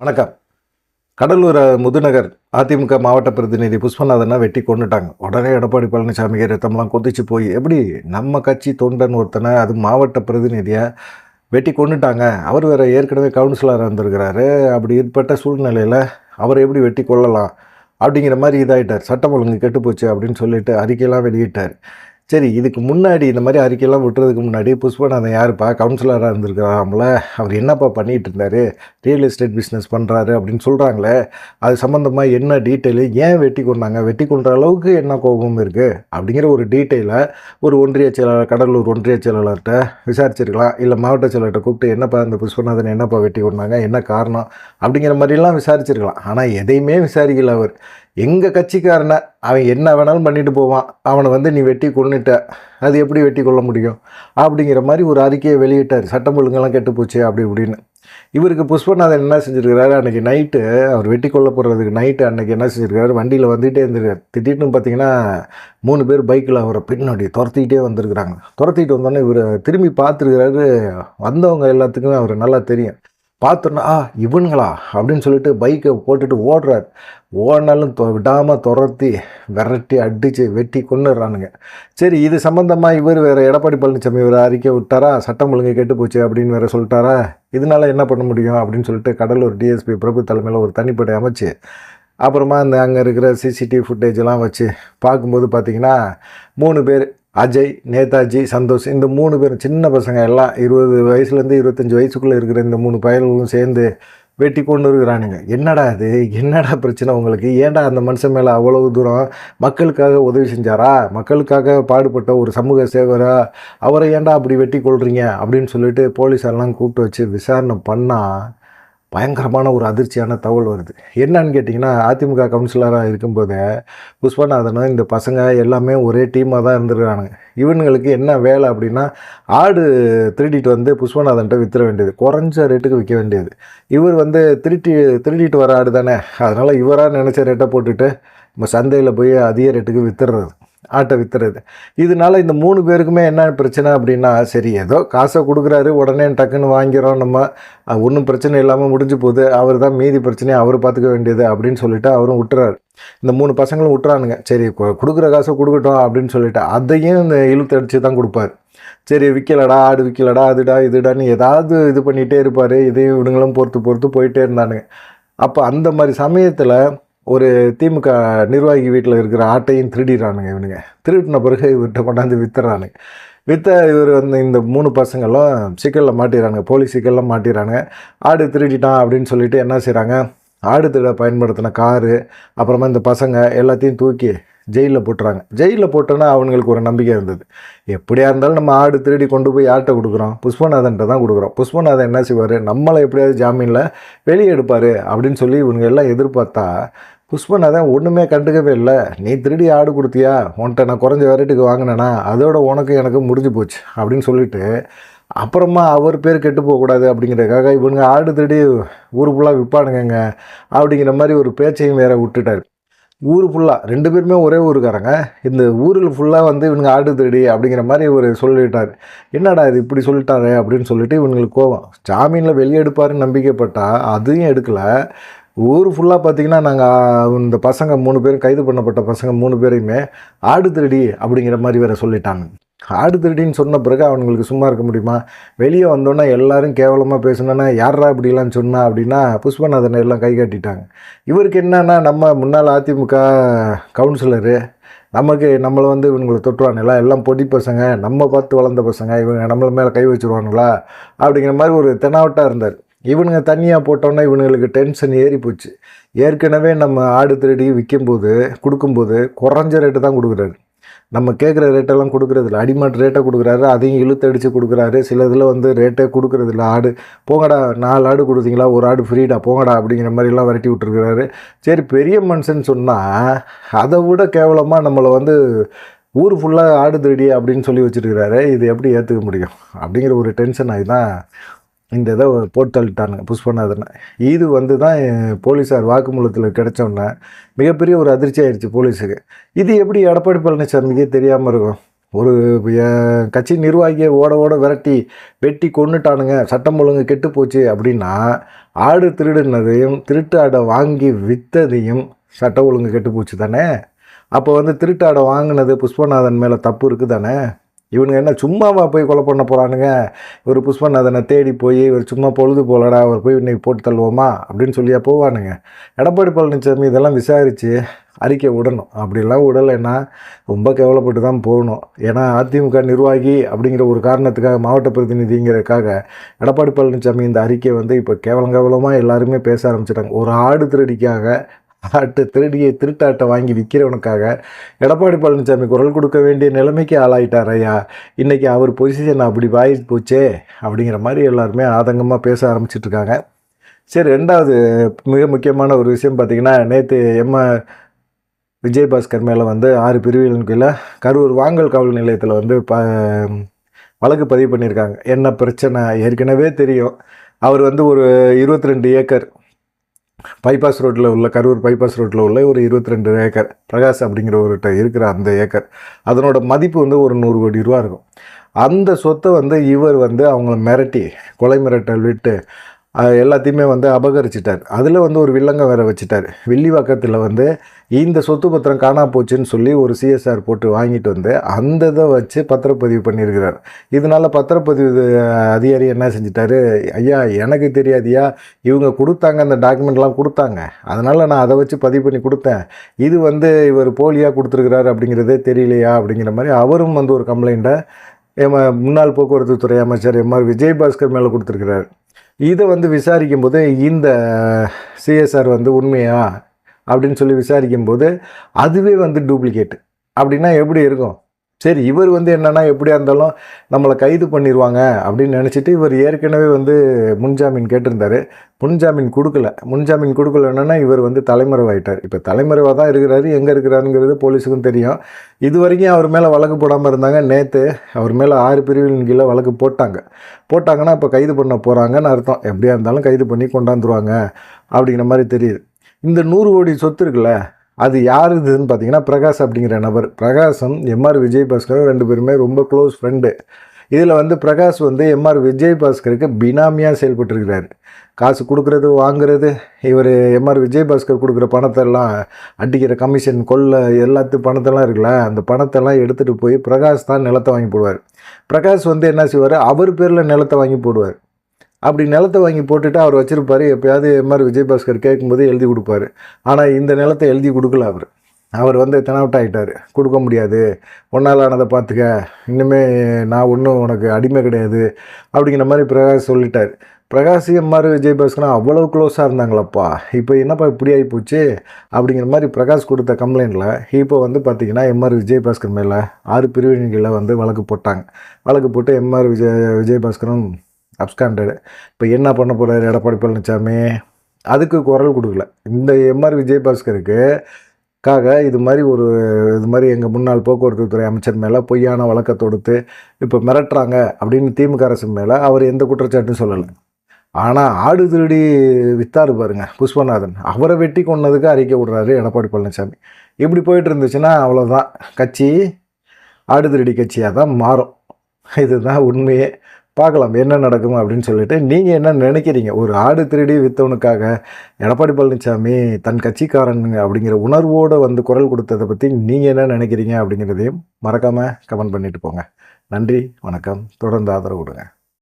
வணக்கம். கடலூர் முதுநகர் அதிமுக மாவட்ட பிரதிநிதி புஷ்பநாதனை வெட்டி கொண்டுட்டாங்க உடனே எடப்பாடி பழனிசாமிக்கு ரத்தம்லாம் கொதிச்சு போய் எப்படி நம்ம கட்சி தொண்டன் ஒருத்தனை அது மாவட்ட பிரதிநிதியை வெட்டி கொண்டுட்டாங்க அவர் வேறு ஏற்கனவே கவுன்சிலராக இருந்திருக்கிறாரு. அப்படி ஏற்பட்ட சூழ்நிலையில் அவரை எப்படி வெட்டி கொள்ளலாம் அப்படிங்கிற மாதிரி இதாகிட்டார் சட்டம் ஒழுங்கு கெட்டு போச்சு அப்படின்னு சொல்லிட்டு அறிக்கையெல்லாம் வெளியிட்டார். சரி இதுக்கு முன்னாடி இந்த மாதிரி அறிக்கையெல்லாம் விட்டுறதுக்கு முன்னாடி புஷ்பநாதன் யாருப்பா? கவுன்சிலராக இருந்திருக்கிறாமல அவர் என்னப்பா பண்ணிகிட்டு இருந்தார்? ரியல் எஸ்டேட் பிஸ்னஸ் பண்ணுறாரு அப்படின்னு சொல்கிறாங்களே அது சம்மந்தமாக என்ன டீட்டெயிலு? ஏன் வெட்டி கொண்டாங்க? வெட்டி கொண்ட அளவுக்கு என்ன கோபம் இருக்குது அப்படிங்கிற ஒரு டீட்டெயிலை ஒரு ஒன்றிய செயலாளர் கடலூர் ஒன்றிய செயலாளர்கிட்ட விசாரிச்சிருக்கலாம். இல்லை மாவட்ட செயலர்கிட்ட கூப்பிட்டு என்னப்பா இந்த புஷ்பநாதன் என்னப்பா வெட்டி கொண்டாங்க? என்ன காரணம்? அப்படிங்கிற மாதிரிலாம் விசாரிச்சிருக்கலாம். ஆனால் எதையுமே விசாரிக்கல அவர். எங்கள் கட்சிக்காரனை அவன் என்ன வேணாலும் பண்ணிட்டு போவான். அவனை வந்து நீ வெட்டி கொன்னுட்ட. அது எப்படி வெட்டி கொள்ள முடியும்? அப்படிங்கிற மாதிரி ஒரு அறிக்கையை வெளியிட்டார். சட்டம் ஒழுங்கெல்லாம் கெட்டு போச்சு அப்படி இப்படின்னு. இவருக்கு புஷ்பநாதன் என்ன செஞ்சுருக்கிறாரு? அன்றைக்கி நைட்டு அவர் வெட்டி கொள்ள போகிறதுக்கு நைட்டு அன்றைக்கி என்ன செஞ்சுருக்காரு வண்டியில் வந்துகிட்டே இருந்திருக்காரு திடீர்னு பார்த்தீங்கன்னா மூணு பேர் பைக்கில் அவரை பின்னாடி துரத்திக்கிட்டே வந்திருக்கிறாங்க. துரத்திட்டு வந்தோன்னே இவர் திரும்பி பார்த்துருக்கிறாரு வந்தவங்க எல்லாத்துக்குமே அவர் நல்லா தெரியும். பார்த்தோன்னா ஆ இவனுங்களா? அப்படின்னு சொல்லிட்டு பைக்கை போட்டுட்டு ஓடுறார். ஓடினாலும் தொ விடாமல் துரத்தி விரட்டி அடித்து வெட்டி கொண்டுடுறானுங்க சரி இது சம்மந்தமாக இவர் வேறு எடப்பாடி பழனிசாமி இவர் அறிக்கை விட்டாரா? சட்டம் ஒழுங்கு கெட்டு போச்சு அப்படின்னு வேறு சொல்லிட்டாரா? இதனால் என்ன பண்ண முடியும்? அப்படின்னு சொல்லிட்டு கடலூர் டிஎஸ்பி பிரபு தலைமையில் ஒரு தனிப்படை அமைச்சு அப்புறமா அந்த அங்கே இருக்கிற சிசிடிவி ஃபுட்டேஜ் எல்லாம் வச்சு பார்க்கும்போது பார்த்தீங்கன்னா மூணு பேர் அஜய் நேதாஜி சந்தோஷ் இந்த மூணு பேரும் சின்ன பசங்க எல்லாம் இருபது வயசுலேருந்து இருபத்தஞ்சி வயசுக்குள்ளே இருக்கிற இந்த மூணு பயல்களும் சேர்ந்து வெட்டி கொண்டு இருக்கிறானுங்க. என்னடா இது? என்னடா பிரச்சனை உங்களுக்கு? ஏன்டா அந்த மனுஷன் மேலே அவ்வளவு தூரம் மக்களுக்காக உதவி செஞ்சாரா? மக்களுக்காக பாடுபட்ட ஒரு சமூக சேவரா அவரை ஏன்டா அப்படி வெட்டி கொள்றீங்க? அப்படின்னு சொல்லிட்டு போலீஸாரெல்லாம் கூப்பிட்டு வச்சு விசாரணை பண்ணால் பயங்கரமான ஒரு அதிர்ச்சியான தகவல் வருது. என்னன்னு கேட்டிங்கன்னா அதிமுக கவுன்சிலராக இருக்கும்போது புஷ்பநாதனும் இந்த பசங்க எல்லாமே ஒரே டீமாக தான் இருந்துருக்கானுங்க இவனுங்களுக்கு என்ன வேலை அப்படின்னா ஆடு திருடிட்டு வந்து புஷ்பநாதன்ட்ட வித்துற வேண்டியது குறைஞ்ச ரேட்டுக்கு விற்க வேண்டியது. இவர் வந்து திருட்டி திருடிட்டு வர ஆடு தானே அதனால் இவராக நினச்ச ரேட்டை போட்டுட்டு நம்ம சந்தையில் போய் அதிக ரேட்டுக்கு விற்றுறது ஆட்டை விற்றுறது இதனால இந்த மூணு பேருக்குமே என்ன பிரச்சனை அப்படின்னா சரி ஏதோ காசை கொடுக்குறாரு உடனே டக்குன்னு வாங்கிறோம் நம்ம ஒன்றும் பிரச்சனை இல்லாமல் முடிஞ்சு போகுது அவர் தான் மீதி பிரச்சனையை அவர் பார்த்துக்க வேண்டியது அப்படின்னு சொல்லிட்டு அவரும் விட்டுறாரு இந்த மூணு பசங்களும் விட்டுறானுங்க சரி கொடுக்குற காசை கொடுக்கட்டும் அப்படின்னு சொல்லிட்டு அதையும் இந்த இழுத்து அடித்து தான் கொடுப்பாரு. சரி விற்கலடா ஆடு விற்கலடா அதுடா இதுடான்னு ஏதாவது இது பண்ணிகிட்டே இருப்பார். இதையும் இவனுங்களும் பொறுத்து பொறுத்து போயிட்டே இருந்தானுங்க. அப்போ அந்த மாதிரி சமயத்தில் ஒரு திமுக நிர்வாகி வீட்டில் இருக்கிற ஆட்டையும் திருடிடுறானுங்க இவனுங்க. திருடின பிறகு இவர்கிட்ட கொண்டாந்து வித்துறானுங்க. வித்த இவர் வந்து இந்த மூணு பசங்களும் சிக்கலில் மாட்டிடுறானுங்க போலீஸ் சிக்கலில் மாட்டிடுறானுங்க ஆடு திருடிட்டான் அப்படின்னு சொல்லிட்டு என்ன செய்கிறாங்க ஆடு திருட பயன்படுத்தின காரு அப்புறமா இந்த பசங்க எல்லாத்தையும் தூக்கி ஜெயிலில் போட்டுறாங்க. ஜெயிலில் போட்டோன்னா அவங்களுக்கு ஒரு நம்பிக்கை இருந்தது. எப்படியா இருந்தாலும் நம்ம ஆடு திருடி கொண்டு போய் யார்கிட்ட கொடுக்குறோம்? புஷ்பநாதன்ட்ட தான் கொடுக்குறோம். புஷ்பநாதன் என்ன செய்வார்? நம்மளை எப்படியாவது ஜாமீனில் வெளியே எடுப்பார் அப்படின்னு சொல்லி இவங்க எல்லாம் எதிர்பார்த்தா புஷ்பநாதன் ஒன்றுமே கண்டுக்கவே இல்லை. நீ திருடி ஆடு கொடுத்தியா? உன்கிட்ட நான் குறைஞ்ச வெரைட்டிக்கு வாங்கினேன்னா அதோட உனக்கு எனக்கு முடிஞ்சு போச்சு அப்படின்னு சொல்லிட்டு அப்புறமா அவர் பேர் கெட்டு போகக்கூடாது அப்படிங்கிறதுக்காக இவனுங்க ஆடு திருடி ஊர் ஃபுல்லாக விற்பானுங்க அப்படிங்கிற மாதிரி ஒரு பேச்சையும் வேற விட்டுட்டார். ஊர் ஃபுல்லாக ரெண்டு பேருமே ஒரே ஊருக்காரங்க. இந்த ஊரில் ஃபுல்லாக வந்து இவனுங்க ஆடு திருடி அப்படிங்கிற மாதிரி ஒரு சொல்லிட்டார். என்னடா இது இப்படி சொல்லிட்டாரு அப்படின்னு சொல்லிட்டு இவனுங்களுக்கு கோவம். ஜாமீனில் வெளியே எடுப்பாருன்னு நம்பிக்கைப்பட்டால் அதையும் எடுக்கலை. ஊர் ஃபுல்லாக பார்த்தீங்கன்னா நாங்கள் இந்த பசங்க மூணு பேரும் கைது பண்ணப்பட்ட பசங்க மூணு பேரையுமே ஆடு திருடி அப்படிங்கிற மாதிரி வேறு சொல்லிட்டாங்க. ஆடு திருடின்னு சொன்ன பிறகு அவனுங்களுக்கு சும்மா இருக்க முடியுமா? வெளியே வந்தோன்னே எல்லாரும் கேவலமாக பேசணுன்னா யாரா இப்படிலாம் சொன்னா? அப்படின்னா புஷ்பநாதனை எல்லாம் கை காட்டிட்டாங்க. இவருக்கு என்னன்னா நம்ம முன்னாள் அதிமுக கவுன்சிலரு நமக்கு நம்மளை வந்து இவங்களை தொட்டுவானுங்களா? எல்லாம் பொடி பசங்க நம்ம பார்த்து வளர்ந்த பசங்க இவங்க நம்மள மேலே கை வச்சுருவானுங்களா? அப்படிங்கிற மாதிரி ஒரு தெனாவட்டாக இருந்தார். இவனுங்க தனியாக போட்டோன்னே இவனுங்களுக்கு டென்ஷன் ஏறி போச்சு. ஏற்கனவே நம்ம ஆடு திருடி விற்கும்போது கொடுக்கும்போது குறைஞ்ச ரேட்டு தான் கொடுக்குறாரு. நம்ம கேட்குற ரேட்டெல்லாம் கொடுக்குறதில்ல அடிமாட் ரேட்டை கொடுக்குறாரு அதையும் இழுத்து அடித்து கொடுக்குறாரு. சில இதில் வந்து ரேட்டே கொடுக்குறதில்ல ஆடு போங்கடா நாலு ஆடு கொடுத்தீங்களா? ஒரு ஆடு ஃப்ரீடா போங்கடா அப்படிங்கிற மாதிரிலாம் விரட்டி விட்டுருக்குறாரு. சரி பெரிய மனுஷன் சொன்னால் அதை விட கேவலமாக நம்மளை வந்து ஊர் ஃபுல்லாக ஆடு திருடி அப்படின்னு சொல்லி வச்சுருக்கிறாரு. இது எப்படி ஏற்றுக்க முடியும்? அப்படிங்கிற ஒரு டென்ஷன் ஆகி தான் இந்த இதை போட்டு தள்ளிட்டானுங்க புஷ்பநாதனை இது வந்து தான் போலீஸார் வாக்குமூலத்தில் கிடைச்சோன்னே மிகப்பெரிய ஒரு அதிர்ச்சி ஆயிடுச்சு போலீஸுக்கு. இது எப்படி எடப்பாடி பழனிசாமிக்கே தெரியாமல் இருக்கும்? ஒரு கட்சி நிர்வாகியை ஓட ஓட விரட்டி வெட்டி கொன்னுட்டானுங்க சட்டம் ஒழுங்கு கெட்டு போச்சு அப்படின்னா ஆடு திருடுனதையும் திருட்டு ஆடை வாங்கி விற்றதையும் சட்டம் ஒழுங்கு கெட்டு போச்சு தானே? அப்போ வந்து திருட்டு ஆடை வாங்கினது புஷ்பநாதன் மேலே தப்பு இருக்குது தானே இவனுங்க என்ன சும்மாவா போய் கொலை பண்ண போகிறானுங்க இவர் புஷ்பநாதனை தேடி போய் இவர் சும்மா பொழுது போலடா அவர் போய் இன்னைக்கு போட்டு தள்ளுவோமா? அப்படின்னு சொல்லியா போவானுங்க. எடப்பாடி பழனிசாமி இதெல்லாம் விசாரித்து அறிக்கை விடணும். அப்படிலாம் விடலைன்னா ரொம்ப கேவலப்பட்டு தான் போகணும். ஏன்னா அதிமுக நிர்வாகி அப்படிங்கிற ஒரு காரணத்துக்காக மாவட்ட பிரதிநிதிங்கிறதுக்காக எடப்பாடி பழனிசாமி இந்த அறிக்கையை வந்து இப்போ கேவலம் கேவலமாக எல்லாருமே பேச ஆரம்பிச்சிட்டாங்க. ஒரு ஆடு திருடிக்காக ஆட்டு திருடியை திருட்டாட்டை வாங்கி விற்கிறவனுக்காக எடப்பாடி பழனிசாமி குரல் கொடுக்க வேண்டிய நிலைமைக்கு ஆளாயிட்டார் ஐயா. இன்றைக்கி அவர் பொசிஷன் அப்படி வாய் போச்சே அப்படிங்கிற மாதிரி எல்லாருமே ஆதங்கமாக பேச ஆரம்பிச்சிட்ருக்காங்க சரி ரெண்டாவது மிக முக்கியமான ஒரு விஷயம் பார்த்திங்கன்னா நேற்று எம்ம விஜயபாஸ்கர் மேலே வந்து ஆறு பிரிவுகளின் கீழே கரூர் வாங்கல் காவல் நிலையத்தில் வந்து ப வழக்கு பதிவு பண்ணியிருக்காங்க. என்ன பிரச்சனை? ஏற்கனவே தெரியும். அவர் வந்து ஒரு இருபத்தி ரெண்டு ஏக்கர் பைபாஸ் ரோட்டில் உள்ள கரூர் பைபாஸ் ரோட்டில் உள்ள ஒரு இருபத்தி ரெண்டு ஏக்கர் பிரகாஷ் அப்படிங்கிறவர்கிட்ட இருக்கிற அந்த ஏக்கர். அதனோட மதிப்பு வந்து ஒரு நூறு கோடி ரூபா இருக்கும். அந்த சொத்தை வந்து இவர் வந்து அவங்கள மிரட்டி கொலை மிரட்டல் விட்டு எல்லாத்தையுமே வந்து அபகரிச்சிட்டார். அதில் வந்து ஒரு வில்லங்க வேற வச்சுட்டார். வில்லிவாக்கத்தில் வந்து இந்த சொத்து பத்திரம் காணா போச்சுன்னு சொல்லி ஒரு சிஎஸ்ஆர் போட்டு வாங்கிட்டு வந்து அந்த இதை வச்சு பத்திரப்பதிவு பண்ணியிருக்கிறார் இதனால பத்திரப்பதிவு அதிகாரி என்ன செஞ்சிட்டாரு ஐயா எனக்கு தெரியாதியா இவங்க கொடுத்தாங்க அந்த டாக்குமெண்ட்லாம் கொடுத்தாங்க. அதனால் நான் அதை வச்சு பதிவு பண்ணி கொடுத்தேன். இது வந்து இவர் போலியாக கொடுத்துருக்கிறாரு அப்படிங்கிறதே தெரியலையா? அப்படிங்கிற மாதிரி அவரும் வந்து ஒரு கம்ப்ளைண்ட்டை எம் முன்னாள் போக்குவரத்து துறை அமைச்சர் எம்ஆர் விஜயபாஸ்கர் மேலே கொடுத்துருக்கிறார். இதை வந்து விசாரிக்கும் போது இந்த சிஎஸ்ஆர் வந்து உண்மையா? அப்படின்னு சொல்லி விசாரிக்கும் போது அதுவே வந்து டூப்ளிகேட் அப்படின்னா எப்படி இருக்கும்? சரி இவர் வந்து என்னென்னா எப்படியா இருந்தாலும் நம்மளை கைது பண்ணிடுவாங்க அப்படின்னு நினச்சிட்டு இவர் ஏற்கனவே வந்து முன்ஜாமீன் கேட்டிருந்தாரு. முன்ஜாமீன் கொடுக்கல. முன்ஜாமீன் கொடுக்கலன்னா இவர் வந்து தலைமறைவாயிட்டார். இப்போ தலைமறைவாக தான் இருக்கிறாரு. எங்கே இருக்கிறாருங்கிறது போலீஸுக்கும் தெரியும். இது வரைக்கும் அவர் மேலே வழக்கு போடாமல் இருந்தாங்க. நேற்று அவர் மேலே ஆறு பிரிவின் கீழே வழக்கு போட்டாங்க. போட்டாங்கன்னா இப்போ கைது பண்ண போகிறாங்கன்னு அர்த்தம். எப்படியா இருந்தாலும் கைது பண்ணி கொண்டாந்துருவாங்க அப்படிங்கிற மாதிரி தெரியுது. இந்த நூறு கோடி சொத்து இருக்குல்ல அது யார் இதுன்னு பார்த்தீங்கன்னா பிரகாஷ் அப்படிங்கிற நபர். பிரகாசம் எம்ஆர் விஜயபாஸ்கர் ரெண்டு பேருமே ரொம்ப க்ளோஸ் ஃப்ரெண்டு இதில் வந்து பிரகாஷ் வந்து எம்ஆர் விஜயபாஸ்கருக்கு பினாமியாக செயல்பட்டுருக்கிறார். காசு கொடுக்குறது வாங்குறது இவர் எம்ஆர் விஜயபாஸ்கர் கொடுக்குற பணத்தெல்லாம் அடிக்கிற கமிஷன் கொள்ளை எல்லாத்து பணத்தெல்லாம் இருக்குல்ல அந்த பணத்தெல்லாம் எடுத்துகிட்டு போய் பிரகாஷ் தான் நிலத்தை வாங்கி போடுவார். பிரகாஷ் வந்து என்ன செய்வார்? அவர் பேரில் நிலத்தை வாங்கி போடுவார். அப்படி நிலத்தை வாங்கி போட்டுட்டு அவர் வச்சுருப்பார். எப்போயாவது எம்ஆர் விஜயபாஸ்கர் கேட்கும்போது எழுதி கொடுப்பாரு. ஆனால் இந்த நிலத்தை எழுதி கொடுக்கல அவர். அவர் வந்து தெனாவட் ஆகிட்டார் கொடுக்க முடியாது. ஒன்றால் ஆனதை பார்த்துக்க. இன்னுமே நான் ஒன்றும் உனக்கு அடிமை கிடையாது. அப்படிங்கிற மாதிரி பிரகாஷ் சொல்லிட்டார். பிரகாஷ் எம்ஆர் விஜயபாஸ்கரும் அவ்வளோ க்ளோஸாக இருந்தாங்களப்பா? இப்போ என்னப்பா இப்படி ஆகி போச்சு அப்படிங்கிற மாதிரி பிரகாஷ் கொடுத்த கம்ப்ளைண்ட்டில் இப்போ வந்து பார்த்திங்கன்னா எம்ஆர் விஜயபாஸ்கர் மேலே ஆறு பிரிவினைகளில் வந்து வழக்கு போட்டாங்க. வழக்கு போட்டு எம்ஆர் விஜய விஜயபாஸ்கரும் அப்ஸ்காண்டடு இப்போ என்ன பண்ண போகிறாரு எடப்பாடி பழனிசாமி? அதுக்கு குரல் கொடுக்கல. இந்த எம்ஆர் விஜயபாஸ்கருக்கு காக இது மாதிரி ஒரு இது மாதிரி எங்கள் முன்னாள் போக்குவரத்து துறை அமைச்சர் மேலே பொய்யான வழக்கை தொடுத்து இப்போ மிரட்டுறாங்க அப்படின்னு திமுக அரசு மேலே அவர் எந்த குற்றச்சாட்டும் சொல்லலை. ஆனால் ஆடு திருடி வித்தாரு பாருங்க புஷ்பநாதன். அவரை வெட்டி கொன்னதுக்கு அறிக்கை விடுறாரு எடப்பாடி பழனிசாமி. இப்படி போயிட்டு இருந்துச்சுன்னா அவ்வளோதான் கட்சி ஆடு திருடி கட்சியாக தான் மாறும். இதுதான் உண்மையே. பார்க்கலாம் என்ன நடக்கும் அப்படின்னு சொல்லிட்டு நீங்கள் என்ன நினைக்கிறீங்க? ஒரு ஆடு திருடி வித்தவனுக்காக எடப்பாடி பழனிசாமி தன் கட்சிக்காரனுங்க அப்படிங்கிற உணர்வோடு வந்து குரல் கொடுத்ததை பற்றி நீங்கள் என்ன நினைக்கிறீங்க அப்படிங்கிறதையும் மறக்காமல் கமெண்ட் பண்ணிட்டு போங்க. நன்றி வணக்கம். தொடர்ந்து ஆதரவு கொடுங்க.